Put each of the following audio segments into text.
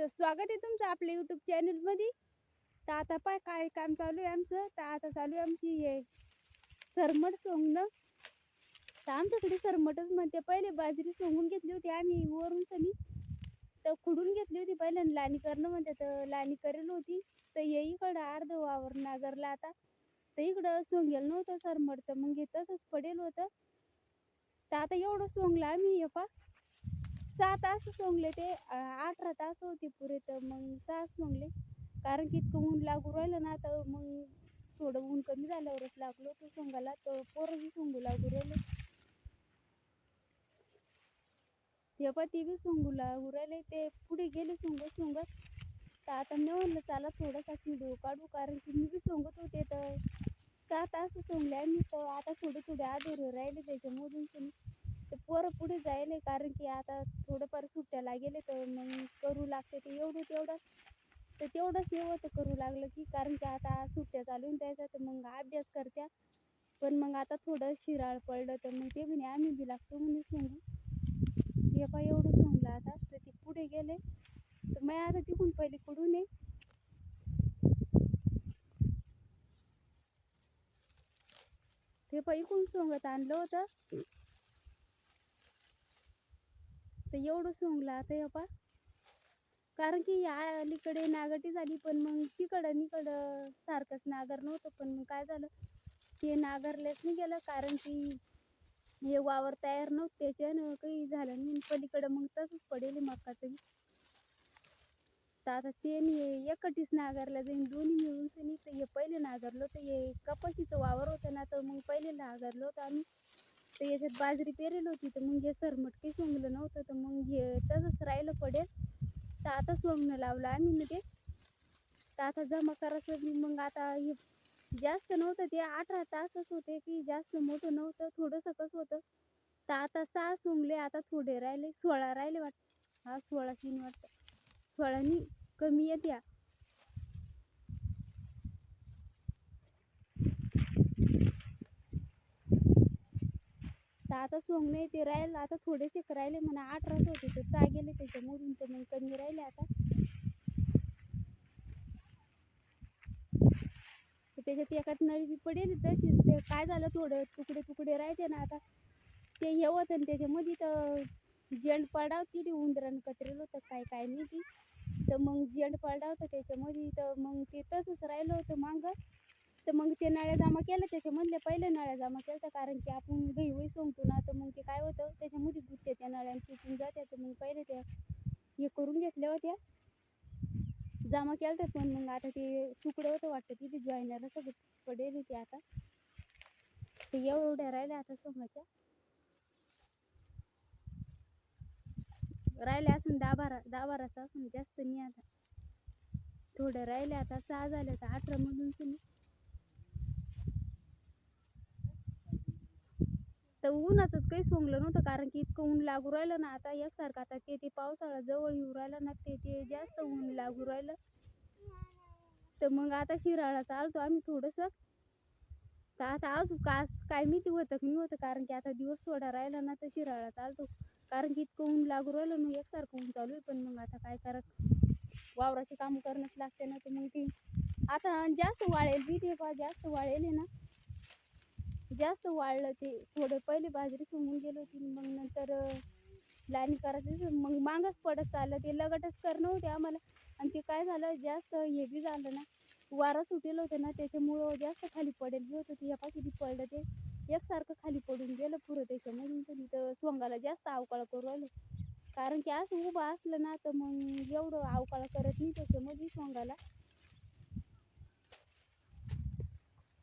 तर स्वागत आहे तुमचं आपल्या युट्यूब चॅनलमध्ये तर आता पाय काय काम चालू आहे आमचं. तर आता चालू आहे आमची हे सरमट सोंगणं. तर आमच्याकडे सरमटच म्हणते. पहिले बाजरी सोंगून घेतली होती आम्ही वरून सनी. तर खुडून घेतली होती पहिले लाणी करणं म्हणते तर लाणी करेल होती. तर हे इकडं अर्ध वावर नागरला आता. तर इकडं सोंगेल नव्हतं सरमट तर मग हे तसंच पडेल होतं. तर आता एवढं सोंगलं आम्ही हे पा सहा तास सोंगले ते अठरा तास होते पुरे तर मग सहा सोंगले. कारण की इतकं ऊन लागू राहिलं ना तर मग थोडं ऊन कमी झाल्यावरच लागलो तो सोंगायला तर पोरं सोंगू लागू राहिले. ते पण ते बी सोंगू लागू राहिले ते पुढे गेले सोंगत सोंगत. तर आता मी म्हणलं चला थोडासा व्हिडिओ काढू कारण की मी बी सोंगत होते तर सहा तास सोंगले आणि तर आता थोडे थोडे आधुरे राहिले त्याच्यामधून तर ते पोरं पुढे जायले कारण की आता थोडंफार सुट्ट्या लागेले तर मग करू लागते ते एवढं तेवढं. तर तेवढंच एवढं करू लागलं की कारण की आता सुट्ट्या चालून द्यायच्या तर मग अभ्यास करत्या. पण मग आता थोडं शिराळ पडलं तर मग ते म्हणे आम्ही बी लागतो म्हणे सांगू हे पा एवढं सोंगलं आता तर ते पुढे गेले. तर मग आता तिकून पहिले कुठून ये. ते पण इकून सोंगत आणलं होतं. तर एवढं सोंगलं आता हे पा कारण की या अलीकडे नागटी झाली पण मग तिकडं निकडं सारखंच नागर नव्हतं. पण मग काय झालं? ते नागरलेच नाही गेलं कारण की हे वावर तयार नव्हतं त्याच्यानं काही झालं नाही. पलीकडं मग तसंच पडेल आहे मकाचं बी. तर आता ते एकटीच नागरला जाईन. दोन्ही मिळून सुनी तर हे पहिले नागरलं तर हे कपाशीचं वावर होतं ना तर मग पहिले नागरलो तर आम्ही. तर याच्यात बाजरी पेरेल होती तर मग हे सरमट काही सोंगलं नव्हतं. तर मग हे तसंच राहिलं पडेल. तर आता सोंगणं लावलं आम्ही ना ते. तर आता जमा करायचं मग आता हे जास्त नव्हतं ते अठरा तासच होते की जास्त मोठं नव्हतं थोडंसं कसं होतं. तर आता सहा सोंगले आता थोडे राहिले सोळा राहिले वाटतं. हा सोळा तीन वाटतं. सोळानी कमी येत्या. आता सोंगणे ते राहिलं आता थोडेसे राहिले म्हणा अठराच होते तर सहा गेले त्याच्यामधून तर मग कमी राहिले आता. त्याच्यात एकात नळी पडेल तशीच. ते काय झालं थोडं तुकडे तुकडे राहते ना आता. ते हे होतं आणि त्याच्यामध्ये तर जेंड पडाव तिथे उंदरानं कचरेल होतं काय काय नाही ती. तर मग जेंड पडला त्याच्यामध्ये तर मग ते तसंच राहिलं होतं मागं. तर मग ते नळ्या जमा केल्या त्याच्यामधल्या पहिल्या नळ्या जमा केल्या कारण की आपण घरी वही सोंगतो ना तर मग ते काय होतं? त्याच्यामध्ये गुत्ते त्या नळ्या तुटून जात्या. तर मग पहिले त्या हे करून घेतल्या होत्या. जमा केल्या पण मग आता ते तुकडं होतं वाटतं. तिथे जॉईनरला सगळं पडेल ते आता. ते एवढ्या राहिल्या आता सोंगाच्या राहिले असून दहा बारा दहा बाराचा असून जास्त नाही आता. थोडं राहिले आता सहा झाले तर अठरा मधून तुम्ही. तर उन्हाचंच काही सोंगलं नव्हतं कारण की इतकं ऊन लागू राहिलं ना आता एकसारखं आता ते ते पावसाळा जवळ येऊ राहिला ना ते ते जास्त ऊन लागू राहिलं. तर मग आता शिराळा चालतो आम्ही थोडंसं. तर आता अजून कास काय माहिती होतं की नाही होतं कारण की आता दिवस थोडा राहिला ना तर शिराळा चालतो. कारण की इतकं ऊन लागू राहिलं ना एकसारखं ऊन चालू आहे. पण मग आता काय करत वावराचे कामं करणंच लागते ना तर मग ते आता जास्त वाळेल बी ते जास्त वाळेल आहे ना. जास्त वाळलं ते. थोडं पहिले बाजरी सुमून गेली होती मग नंतर लाईन करायचं मग मागच पडत चाललं. ते लगटच करणं होते आम्हाला. आणि ते काय झालं जास्त हे बी झालं ना वारा सुटेल होतं ना त्याच्यामुळं जास्त खाली पडेल बी होतं. ते ह्या किती पडलं ते. एकसारखं खाली पडून गेलं पुरं त्याच्यामधून तर. तिथं सोंगाला जास्त अवकाळ करू आलो कारण की असं उभं असलं ना तर मग एवढं अवकाळ करत नाही त्याच्यामध्ये सोंगाला.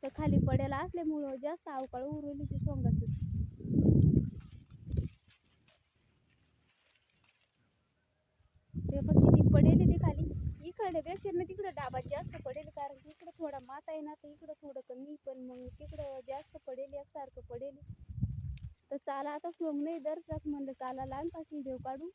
ते खाली पडेल असल्यामुळं जास्त अवकाळ उरवली ती सोंगाच. ते पण किती पडेल ते खाली. इकडे पेक्षा ना तिकडे डाबा जास्त पडेल कारण की थोडा मात आहे ना तर इकडं थोडं कमी पण मग तिकडं जास्त पडेल एकसारखं पडेल. तर चाला आता सोंग नाही दरचाच म्हणलं चाला लहानपासून देव काढू.